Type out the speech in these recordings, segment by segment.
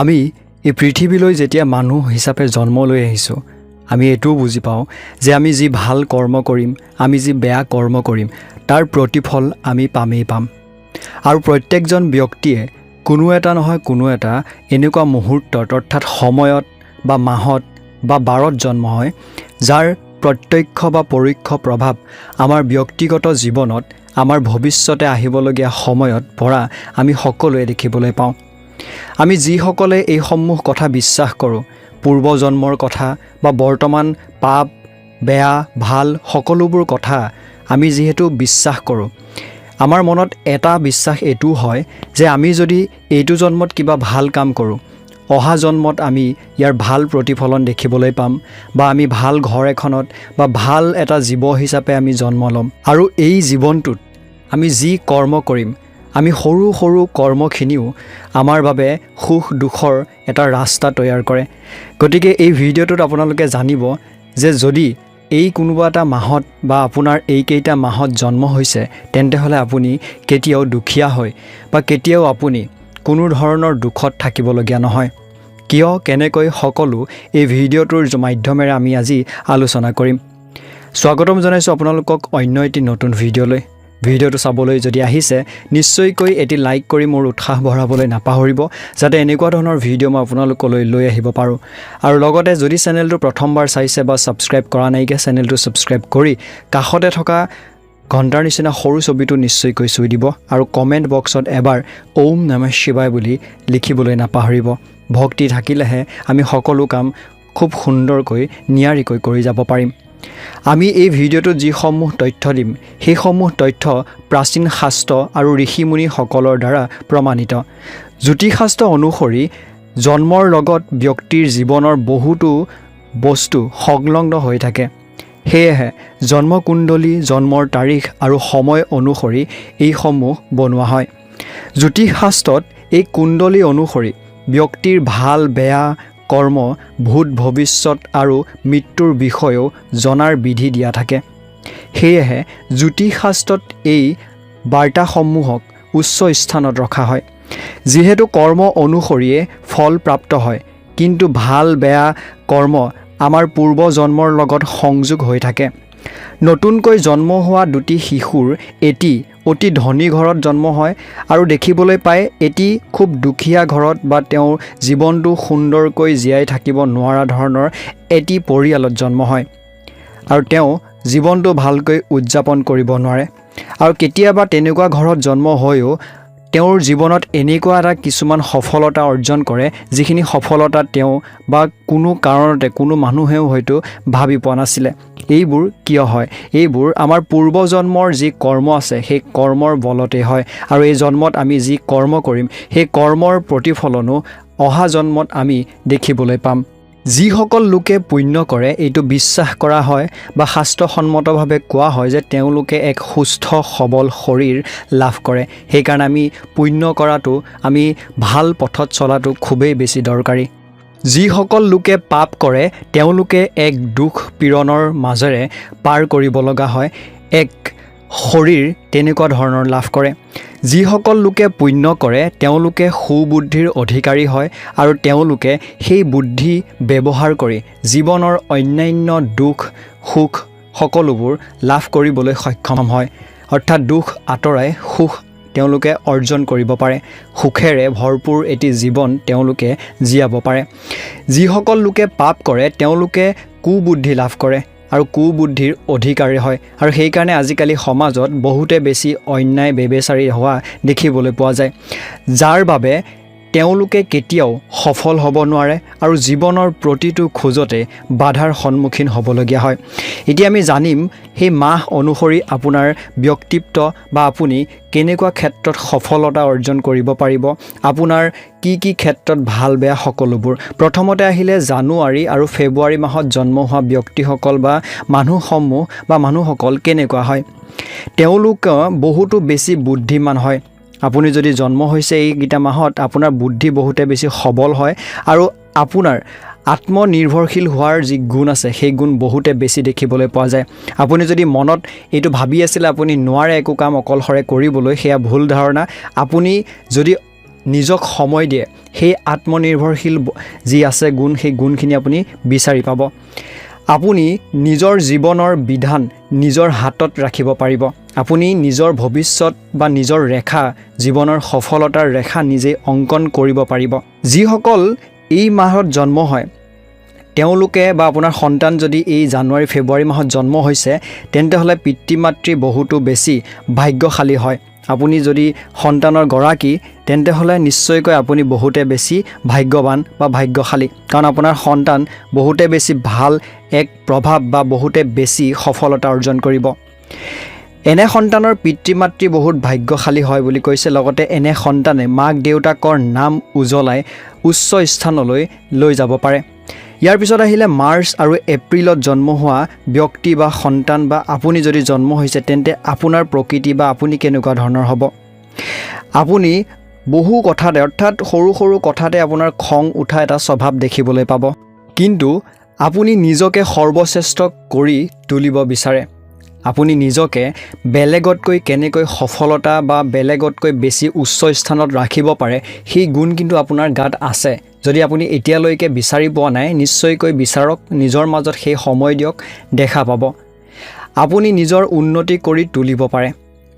আমি এই পৃথিৱীলৈ যেতিয়া মানুহ হিচাপে জন্ম লৈ আহিছোঁ আমি এইটোও বুজি পাওঁ যে আমি যি ভাল কৰ্ম কৰিম আমি যি বেয়া কৰ্ম কৰিম তাৰ প্ৰতিফল আমি পামেই পাম। আৰু প্ৰত্যেকজন ব্যক্তিয়ে কোনো এটা নহয় কোনো এটা এনেকুৱা মুহূৰ্তত অৰ্থাৎ সময়ত বা মাহত বা বাৰত জন্ম হয় যাৰ প্ৰত্যক্ষ বা পৰোক্ষ প্ৰভাৱ আমাৰ ব্যক্তিগত জীৱনত আমাৰ ভৱিষ্যতে আহিবলগীয়া সময়ত পৰা আমি সকলোৱে দেখিবলৈ পাওঁ। আমি যিসকলে এইসমূহ কথা বিশ্বাস কৰোঁ পূৰ্বজন্মৰ কথা বা বৰ্তমান পাপ বেয়া ভাল সকলোবোৰ কথা আমি যিহেতু বিশ্বাস কৰোঁ। আমাৰ মনত এটা বিশ্বাস এইটোও হয় যে আমি যদি এইটো জন্মত কিবা ভাল কাম কৰোঁ অহা জন্মত আমি ইয়াৰ ভাল প্ৰতিফলন দেখিবলৈ পাম বা আমি ভাল ঘৰ এখনত বা ভাল এটা জীৱ হিচাপে আমি জন্ম ল'ম। আৰু এই জীৱনটোত আমি যি কৰ্ম কৰিম আমি সৰু সৰু কৰ্মখিনিও আমাৰ বাবে সুখ দুখৰ এটা ৰাস্তা তৈয়াৰ কৰে। গতিকে এই ভিডিঅ'টোত আপোনালোকে জানিব যে যদি এই কোনোবা এটা মাহত বা আপোনাৰ এইকেইটা মাহত জন্ম হৈছে তেন্তে হ'লে আপুনি কেতিয়াও দুখীয়া হয় বা কেতিয়াও আপুনি কোনো ধৰণৰ দুখত থাকিবলগীয়া নহয়। কিয় কেনেকৈ সকলো এই ভিডিঅ'টোৰ মাধ্যমেৰে আমি আজি আলোচনা কৰিম। স্বাগতম জনাইছোঁ আপোনালোকক অন্য এটি নতুন ভিডিঅ'লৈ। ভিডিঅ'টো চাবলৈ যদি আহিছে নিশ্চয়কৈ এটি লাইক কৰি মোৰ উৎসাহ বঢ়াবলৈ নাপাহৰিব যাতে এনেকুৱা ধৰণৰ ভিডিঅ' মই আপোনালোকলৈ লৈ আহিব পাৰোঁ। আৰু লগতে যদি চেনেলটো প্ৰথমবাৰ চাইছে বা ছাবস্ক্ৰাইব কৰা নাইকিয়া চেনেলটো ছাবস্ক্ৰাইব কৰি কাষতে থকা ঘণ্টাৰ নিচিনা সৰু ছবিটো নিশ্চয়কৈ চুই দিব আৰু কমেণ্ট বক্সত এবাৰ ওম নমঃ শিৱায় বুলি লিখিবলৈ নাপাহৰিব। ভক্তি থাকিলেহে আমি সকলো কাম খুব সুন্দৰকৈ নিয়াৰিকৈ কৰি যাব পাৰিম। আমি এই ভিডিঅ'টোত যিসমূহ তথ্য দিম সেইসমূহ তথ্য প্ৰাচীন শাস্ত্ৰ আৰু ঋষিমুনিসকলৰ দ্বাৰা প্ৰমাণিত। জ্যোতিষশাস্ত্ৰ অনুসৰি জন্মৰ লগত ব্যক্তিৰ জীৱনৰ বহুতো বস্তু সংলগ্ন হৈ থাকে। সেয়েহে জন্মকুণ্ডলী জন্মৰ তাৰিখ আৰু সময় অনুসৰি এইসমূহ বনোৱা হয়। জ্যোতিষশাস্ত্ৰত এই কুণ্ডলী অনুসৰি ব্যক্তিৰ ভাল বেয়া কৰ্ম ভূত ভৱিষ্যত আৰু মৃত্যুৰ বিষয়েও জনাৰ বিধি দিয়া থাকে। সেয়েহে জ্যোতিষশাস্ত্ৰত এই বাৰ্তাসমূহক উচ্চ স্থানত ৰখা হয়। যিহেতু কৰ্ম অনুসৰিয়ে ফল প্ৰাপ্ত হয় কিন্তু ভাল বেয়া কৰ্ম আমাৰ পূৰ্বজন্মৰ লগত সংযোগ হৈ থাকে। নতুনকৈ জন্ম হোৱা দুটি শিশুৰ এটি অতি ধনী ঘৰত জন্ম হয় আৰু দেখিবলৈ পায় এটি খুব দুখীয়া ঘৰত বা তেওঁৰ জীৱনটো সুন্দৰকৈ জীয়াই থাকিব নোৱাৰা ধৰণৰ এটি পৰিয়ালত জন্ম হয়। আৰু তেওঁ জীৱনটো ভালকৈ উদযাপন কৰিব নোৱাৰে। আৰু কেতিয়াবা তেনেকুৱা ঘৰত জন্ম হৈও তেওঁৰ জীৱনত এনেকুৱা এটা কিছুমান সফলতা অৰ্জন কৰে যিখিনি সফলতা তেওঁ বা কোনো কাৰণতে কোনো মানুহেও হয়তো ভাবি পোৱা নাছিলে। এইবোৰ কিয় হয়? এইবোৰ আমাৰ পূৰ্বজন্মৰ যি কৰ্ম আছে সেই কৰ্মৰ বলতেই হয়। আৰু এই জন্মত আমি যি কৰ্ম কৰিম সেই কৰ্মৰ প্ৰতিফলনো অহা জন্মত আমি দেখিবলৈ পাম। যিসকল লোকে পুণ্য কৰে এইটো বিশ্বাস কৰা হয় বা শাস্ত্ৰসন্মতভাৱে কোৱা হয় যে তেওঁলোকে এক সুস্থ সবল শৰীৰ লাভ কৰে। সেইকাৰণে আমি পুণ্য কৰাটো আমি ভাল পথত চলাটো খুবেই বেছি দৰকাৰী। যিসকল লোকে পাপ কৰে তেওঁলোকে এক দুখ পীড়নৰ মাজেৰে পাৰ কৰিব লগা হয়। এক শৰীৰ তেনেকুৱা ধৰণৰ লাভ কৰে। যিসকল লোকে পুণ্য কৰে তেওঁলোকে সুবুদ্ধিৰ অধিকাৰী হয় আৰু তেওঁলোকে সেই বুদ্ধি ব্যৱহাৰ কৰি জীৱনৰ অন্যান্য দুখ সুখ সকলোবোৰ লাভ কৰিবলৈ সক্ষম হয়। অৰ্থাৎ দুখ আঁতৰাই সুখ তেওঁলোকে অৰ্জন কৰিব পাৰে। সুখেৰে ভৰপূৰ এটি জীৱন তেওঁলোকে জীয়াব পাৰে। যিসকল লোকে পাপ কৰে তেওঁলোকে কুবুদ্ধি লাভ কৰে। আৰু কুবুদ্ধিৰ অধিকাৰী হয়। আৰু সেইকাৰণে আজিকালি সমাজত বহুতে বেছি অন্যায় বেবেচাৰী হোৱা দেখিবলৈ পোৱা যায়। যাৰ বাবে তেওঁলোকে কেতিয়াও সফল হ'ব নোৱাৰে আৰু জীৱনৰ প্ৰতিটো খোজতে বাধাৰ সন্মুখীন হ'বলগীয়া হয়। এতিয়া আমি জানিম সেই মাহ অনুসৰি আপোনাৰ ব্যক্তিত্ব বা আপুনি কেনেকুৱা ক্ষেত্ৰত সফলতা অৰ্জন কৰিব পাৰিব আপোনাৰ কি কি ক্ষেত্ৰত ভাল বেয়া সকলোবোৰ। প্ৰথমতে আহিলে জানুৱাৰী আৰু ফেব্ৰুৱাৰী মাহত জন্ম হোৱা ব্যক্তিসকল বা মানুহসমূহ বা মানুহসকল কেনেকুৱা হয়। তেওঁলোক বহুতো বেছি বুদ্ধিমান হয়। আপুনি যদি জন্ম হৈছে এইকেইটা মাহত আপোনাৰ বুদ্ধি বহুতে বেছি সবল হয় আৰু আপোনাৰ আত্মনিৰ্ভৰশীল হোৱাৰ যি গুণ আছে সেই গুণ বহুতে বেছি দেখিবলৈ পোৱা যায়। আপুনি যদি মনত এইটো ভাবি আছিলে আপুনি নোৱাৰে একো কাম অকলশৰে কৰিবলৈ সেয়া ভুল ধাৰণা। আপুনি যদি নিজক সময় দিয়ে সেই আত্মনিৰ্ভৰশীল যি আছে গুণ সেই গুণখিনি আপুনি বিচাৰি পাব। আপুনি নিজৰ জীৱনৰ বিধান নিজৰ হাতত ৰাখিব পাৰিব। আপুনি নিজৰ ভৱিষ্যত বা নিজৰ ৰেখা জীৱনৰ সফলতাৰ ৰেখা নিজেই অংকন কৰিব পাৰিব। যিসকল এই মাহত জন্ম হয় তেওঁলোকে বা আপোনাৰ সন্তান যদি এই জানুৱাৰী ফেব্ৰুৱাৰী মাহত জন্ম হৈছে তেন্তে হ'লে পিতৃ মাতৃ বহুতো বেছি ভাগ্যশালী হয়। আপুনি যদি সন্তানৰ গৰাকী তেন্তে হ'লে নিশ্চয়কৈ আপুনি বহুতে বেছি ভাগ্যৱান বা ভাগ্যশালী। কাৰণ আপোনাৰ সন্তান বহুতে বেছি ভাল এক প্ৰভাৱ বা বহুতে বেছি সফলতা অৰ্জন কৰিব। এনে সন্তানৰ পিতৃ মাতৃ বহুত ভাগ্যশালী হয় বুলি কৈছে লগতে এনে সন্তানে মাক দেউতাকৰ নাম উজ্বলাই উচ্চ স্থানলৈ লৈ যাব পাৰে। ইয়াৰ পিছত আহিলে মাৰ্চ আৰু এপ্ৰিলত জন্ম হোৱা ব্যক্তি বা সন্তান বা আপুনি যদি জন্ম হৈছে তেন্তে আপোনাৰ প্ৰকৃতি বা আপুনি কেনেকুৱা ধৰণৰ হ'ব? আপুনি বহু কথাতে অৰ্থাৎ সৰু সৰু কথাতে আপোনাৰ খং উঠা এটা স্বভাৱ দেখিবলৈ পাব। কিন্তু আপুনি নিজকে সৰ্বশ্ৰেষ্ঠ কৰি তুলিব বিচাৰে। আপুনি নিজকে বেলেগতকৈ কেনেকৈ সফলতা বা বেলেগতকৈ বেছি উচ্চ স্থানত ৰাখিব পাৰে সেই গুণ কিন্তু আপোনাৰ গাত আছে। যদি আপুনি এতিয়ালৈকে বিচাৰি পোৱা নাই নিশ্চয়কৈ বিচাৰক নিজৰ মাজত সেই সময় দিয়ক দেখা পাব। আপুনি নিজৰ উন্নতি কৰি তুলিব পাৰে।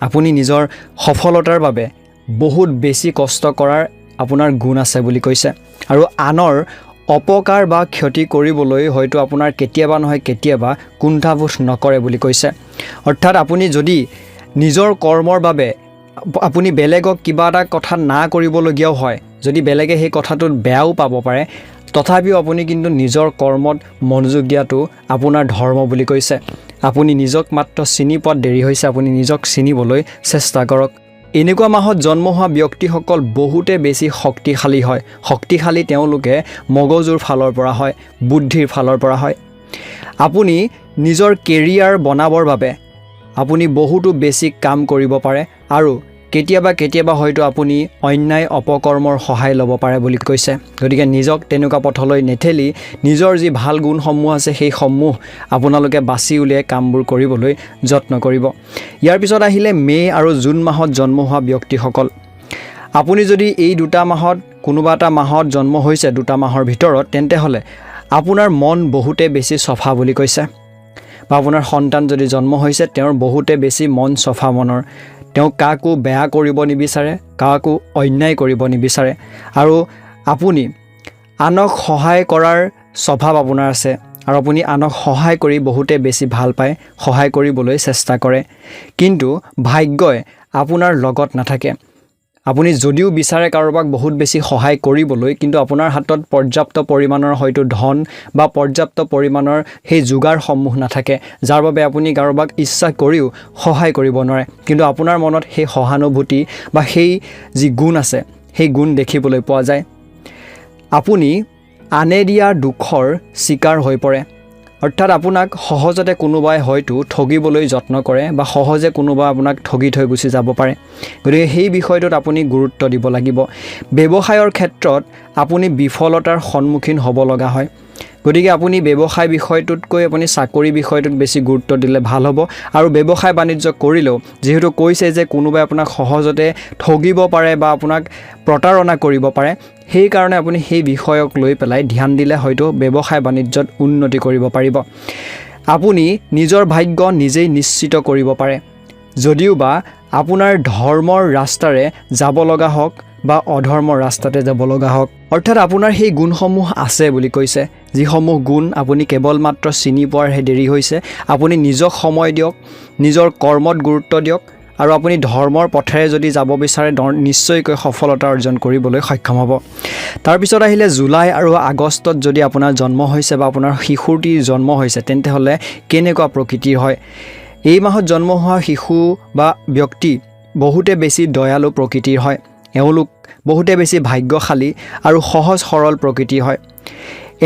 আপুনি নিজৰ সফলতাৰ বাবে বহুত বেছি কষ্ট কৰাৰ আপোনাৰ গুণ আছে বুলি কৈছে। আৰু আনৰ অপকাৰ বা ক্ষতি কৰিবলৈ হয়তো আপোনাৰ কেতিয়াবা নহয় কেতিয়াবা কুণ্ঠাবোধ নকৰে বুলি কৈছে। অৰ্থাৎ আপুনি যদি নিজৰ কৰ্মৰ বাবে আপ- আপুনি বেলেগক কিবা এটা কথা না কৰিবলগীয়াও হয় যদি বেলেগে সেই কথাটোত বেয়াও পাব পাৰে তথাপিও আপুনি কিন্তু নিজৰ কৰ্মত মনোযোগ দিয়াটো আপোনাৰ ধৰ্ম বুলি কৈছে। আপুনি নিজক মাত্ৰ চিনি পোৱাত দেৰি হৈছে আপুনি নিজক চিনিবলৈ চেষ্টা কৰক। এনেকুৱা মাহত জন্ম হোৱা ব্যক্তিসকল বহুতে বেছি শক্তিশালী হয়। শক্তিশালী তেওঁলোকে মগজুৰ ফালৰ পৰা হয় বুদ্ধিৰ ফালৰ পৰা হয়। আপুনি নিজৰ কেৰিয়াৰ বনাবৰ বাবে আপুনি বহুতো বেছি কাম কৰিব পাৰে আৰু কেতিয়াবা কেতিয়াবা হয়তো আপুনি অন্যায় অপকৰ্মৰ সহায় ল'ব পাৰে বুলি কৈছে। গতিকে নিজক তেনেকুৱা পথলৈ নেঠেলি নিজৰ যি ভাল গুণসমূহ আছে সেইসমূহ আপোনালোকে বাছি উলিয়াই কামবোৰ কৰিবলৈ যত্ন কৰিব। ইয়াৰ পিছত আহিলে মে' আৰু জুন মাহত জন্ম হোৱা ব্যক্তিসকল। আপুনি যদি এই দুটা মাহত কোনোবা এটা মাহত জন্ম হৈছে দুটা মাহৰ ভিতৰত তেন্তে হ'লে আপোনাৰ মন বহুতে বেছি চফা বুলি কৈছে। বা আপোনাৰ সন্তান যদি জন্ম হৈছে তেওঁৰ বহুতে বেছি মন চফা মনৰ তেওঁ কাকো বেয়া কৰিব নিবিচাৰে কাকো অন্যায় কৰিব নিবিচাৰে। আৰু আপুনি আনক সহায় কৰাৰ স্বভাৱ আপোনাৰ আছে। আৰু আপুনি আনক সহায় কৰি বহুতে বেছি ভাল পায় সহায় কৰিবলৈ চেষ্টা কৰে। কিন্তু ভাগ্যই আপোনাৰ লগত নাথাকে। আপুনি যদিও বিচাৰে কাৰোবাক বহুত বেছি সহায় কৰিবলৈ কিন্তু আপোনাৰ হাতত পৰ্যাপ্ত পৰিমাণৰ হয়তো ধন বা পৰ্যাপ্ত পৰিমাণৰ সেই যোগাৰসমূহ নাথাকে যাৰ বাবে আপুনি কাৰোবাক ইচ্ছা কৰিও সহায় কৰিব নোৱাৰে। কিন্তু আপোনাৰ মনত সেই সহানুভূতি বা সেই যি গুণ আছে সেই গুণ দেখিবলৈ পোৱা যায়। আপুনি আনে দিয়া দুখৰ চিকাৰ হৈ পৰে। অৰ্থাৎ আপোনাক সহজতে কোনোবাই হয়তো ঠগিবলৈ যত্ন কৰে বা সহজে কোনোবাই আপোনাক ঠগি থৈ গুচি যাব পাৰে। গতিকে সেই বিষয়টোত আপুনি গুৰুত্ব দিব লাগিব। ব্যৱসায়ৰ ক্ষেত্ৰত আপুনি বিফলতাৰ সন্মুখীন হ'ব লগা হয়। গতিকে আপুনি ব্যৱসায় বিষয়টোতকৈ আপুনি চাকৰি বিষয়টোত বেছি গুৰুত্ব দিলে ভালো হ'ব। আৰু ব্যৱসায় বাণিজ্য কৰিলেও, যিহেতু কৈছে যে কোনোবাই আপোনাক সহজতে ঠগিব পাৰে বা আপোনাক প্ৰতাৰণা কৰিব পাৰে সেইকাৰণে আপুনি সেই বিষয়ক লৈ পেলাই ধ্যান দিলে হয়তো ব্যৱসায় বাণিজ্যত উন্নতি কৰিব পাৰিব। আপুনি নিজৰ ভাগ্য নিজেই নিশ্চিত কৰিব পাৰে। যদিও বা আপোনাৰ ধৰ্মৰ ৰাস্তাৰে যাব লগা হওক বা অধৰ্মৰ ৰাস্তাতে যাব লগা হওক অৰ্থাৎ আপোনাৰ সেই গুণসমূহ আছে বুলি কৈছে যিসমূহ গুণ আপুনি কেৱল মাত্ৰ চিনি পোৱাৰহে দেৰি হৈছে। আপুনি নিজক সময় দিয়ক নিজৰ কৰ্মত গুৰুত্ব দিয়ক আৰু আপুনি ধৰ্মৰ পথেৰে যদি যাব বিচাৰে নিশ্চয়কৈ সফলতা অৰ্জন কৰিবলৈ সক্ষম হ'ব। তাৰপিছত আহিলে জুলাই আৰু আগষ্টত যদি আপোনাৰ জন্ম হৈছে বা আপোনাৰ শিশুটিৰ জন্ম হৈছে তেন্তে হ'লে কেনেকুৱা প্ৰকৃতিৰ হয়? এই মাহত জন্ম হোৱা শিশু বা ব্যক্তি বহুতে বেছি দয়ালু প্ৰকৃতিৰ হয়। এওঁলোক বহুতে বেছি ভাগ্যশালী আৰু সহজ সৰল প্ৰকৃতিৰ হয়।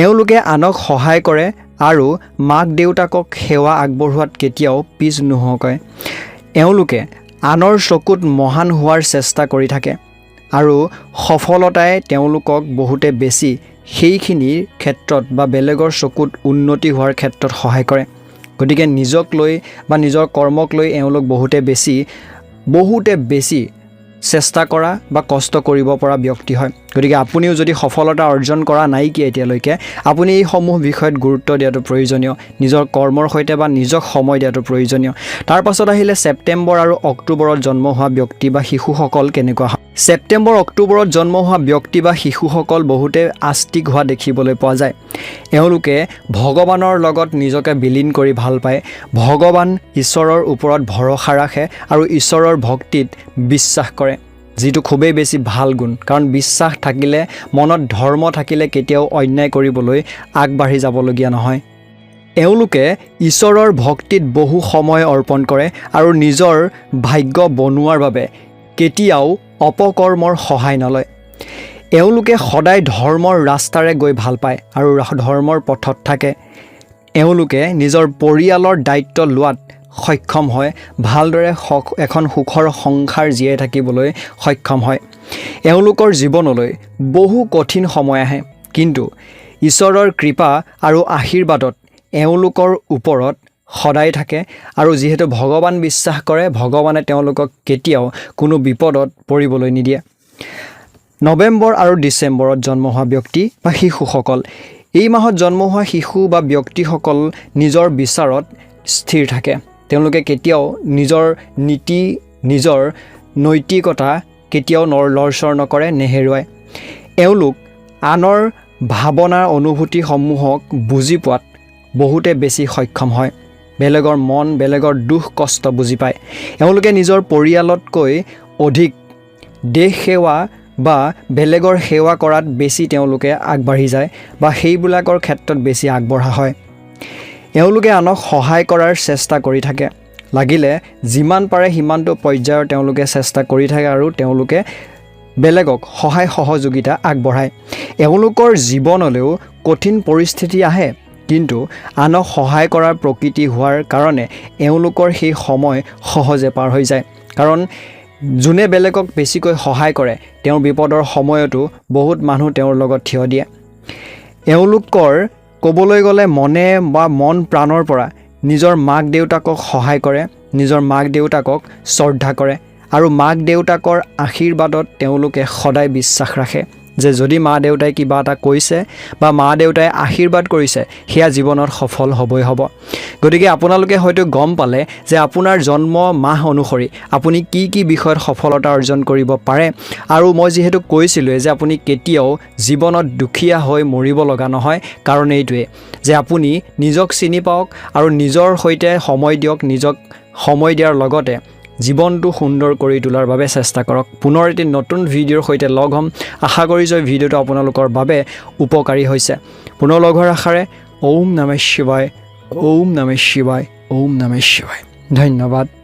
এওঁলোকে আনক সহায় কৰে আৰু মাক দেউতাকক সেৱা আগবঢ়োৱাত কেতিয়াও পিছ নোহোৱাকৈ। এওঁলোকে আনৰ চকুত মহান হোৱাৰ চেষ্টা কৰি থাকে আৰু সফলতাই তেওঁলোকক বহুতে বেছি সেইখিনিৰ ক্ষেত্ৰত বা বেলেগৰ চকুত উন্নতি হোৱাৰ ক্ষেত্ৰত সহায় কৰে। গতিকে নিজক লৈ বা নিজৰ কৰ্মক লৈ এওঁলোক বহুতে বেছি বহুতে বেছি চেষ্টা কৰা বা কষ্ট কৰিব পৰা ব্যক্তি হয়। গতিকে আপুনিও যদি সফলতা অৰ্জন কৰা নাইকিয়া এতিয়ালৈকে আপুনি এইসমূহ বিষয়ত গুৰুত্ব দিয়াটো প্ৰয়োজনীয় নিজৰ কৰ্মৰ সৈতে বা নিজক সময় দিয়াটো প্ৰয়োজনীয়। তাৰ পাছত আহিলে ছেপ্টেম্বৰ আৰু অক্টোবৰত জন্ম হোৱা ব্যক্তি বা শিশুসকল কেনেকুৱা হয়? ছেপ্টেম্বৰ অক্টোবৰত জন্ম হোৱা ব্যক্তি বা শিশুসকল বহুতে আস্তিক হোৱা দেখিবলৈ পোৱা যায়। এওঁলোকে ভগৱানৰ লগত নিজকে বিলীন কৰি ভাল পায়। ভগৱান ঈশ্বৰৰ ওপৰত ভৰসা ৰাখে আৰু ঈশ্বৰৰ ভক্তিত বিশ্বাস কৰে যিটো খুবেই বেছি ভাল গুণ। কাৰণ বিশ্বাস থাকিলে মনত ধৰ্ম থাকিলে কেতিয়াও অন্যায় কৰিবলৈ আগবাঢ়ি যাবলগীয়া নহয়। এওঁলোকে ঈশ্বৰৰ ভক্তিত বহু সময় অৰ্পণ কৰে আৰু নিজৰ ভাগ্য বনোৱাৰ বাবে কেতিয়াও অপকৰ্মৰ সহায় নলয়। এওঁলোকে সদায় ধৰ্মৰ ৰাস্তাৰে গৈ ভাল পায় আৰু ধৰ্মৰ পথত থাকে। এওঁলোকে নিজৰ পৰিয়ালৰ দায়িত্ব লোৱাত সক্ষম হয় ভালদৰে এখন সুখৰ সংসাৰ জীয়াই থাকিবলৈ সক্ষম হয়। এওঁলোকৰ জীৱনলৈ বহু কঠিন সময় আহে কিন্তু ঈশ্বৰৰ কৃপা আৰু আশীৰ্বাদত এওঁলোকৰ ওপৰত সদায় থাকে। আৰু যিহেতু ভগৱান বিশ্বাস কৰে ভগৱানে তেওঁলোকক কেতিয়াও কোনো বিপদত পৰিবলৈ নিদিয়ে। নৱেম্বৰ আৰু ডিচেম্বৰত জন্ম হোৱা ব্যক্তি বা শিশুসকল। এই মাহত জন্ম হোৱা শিশু বা ব্যক্তিসকল নিজৰ বিচাৰত স্থিৰ থাকে। তেওঁলোকে কেতিয়াও নিজৰ নীতি নিজৰ নৈতিকতা কেতিয়াও নৰ লৰচৰ নকৰে নেহেৰুৱায় এওঁলোক আনৰ ভাৱনাৰ অনুভূতিসমূহক বুজি পোৱাত বহুতে বেছি সক্ষম হয়। বেলেগৰ মন বেলেগৰ দুখ কষ্ট বুজি পায়। এওঁলোকে নিজৰ পৰিয়ালতকৈ অধিক দেশ সেৱা বা বেলেগৰ সেৱা কৰাত বেছি তেওঁলোকে আগবাঢ়ি যায় বা সেইবিলাকৰ ক্ষেত্ৰত বেছি আগবঢ়া হয়। এওঁলোকে আনক সহায় কৰাৰ চেষ্টা কৰি থাকে। লাগিলে যিমান পাৰে সিমানটো পৰ্যায়ৰ তেওঁলোকে চেষ্টা কৰি থাকে আৰু তেওঁলোকে বেলেগক সহায় সহযোগিতা আগবঢ়ায়। এওঁলোকৰ জীৱনলৈও কঠিন পৰিস্থিতি আহে। কিন্তু আনক সহায় কৰাৰ প্ৰকৃতি হোৱাৰ কাৰণে এওঁলোকৰ সেই সময় সহজে পাৰ হৈ যায়। কাৰণ যোনে বেলেগক বেছিকৈ সহায় কৰে তেওঁৰ বিপদৰ সময়তো বহুত মানুহ তেওঁৰ লগত থিয় দিয়ে। এওঁলোকৰ ক'বলৈ গ'লে মনে বা মন প্ৰাণৰ পৰা নিজৰ মাক দেউতাকক সহায় কৰে নিজৰ মাক দেউতাকক শ্ৰদ্ধা কৰে আৰু মাক দেউতাকৰ আশীৰ্বাদত তেওঁলোকে সদায় বিশ্বাস ৰাখে। যে যদি মা দেউতাই কিবা এটা কৈছে বা মা দেউতাই আশীৰ্বাদ কৰিছে সেয়া জীৱনত সফল হ'বই হ'ব। গতিকে আপোনালোকে হয়তো গম পালে যে আপোনাৰ জন্ম মাহ অনুসৰি আপুনি কি কি বিষয়ত সফলতা অৰ্জন কৰিব পাৰে। আৰু মই যিহেতু কৈছিলোঁৱে যে আপুনি কেতিয়াও জীৱনত দুখীয়া হৈ মৰিব লগা নহয় কাৰণ এইটোৱে যে আপুনি নিজক চিনি পাওক আৰু নিজৰ সৈতে সময় দিয়ক নিজক সময় দিয়াৰ লগতে জীৱনটো সুন্দৰ কৰি তোলাৰ বাবে চেষ্টা কৰক। পুনৰ এটি নতুন ভিডিঅ'ৰ সৈতে লগ হ'ম। আশা কৰিছোঁ ভিডিঅ'টো আপোনালোকৰ বাবে উপকাৰী হৈছে। পুনৰ লগ হোৱাৰ আশাৰে ওম নমে শিৱায়, ওম নমে শিৱায়, ওম নমে শিৱায়। ধন্যবাদ।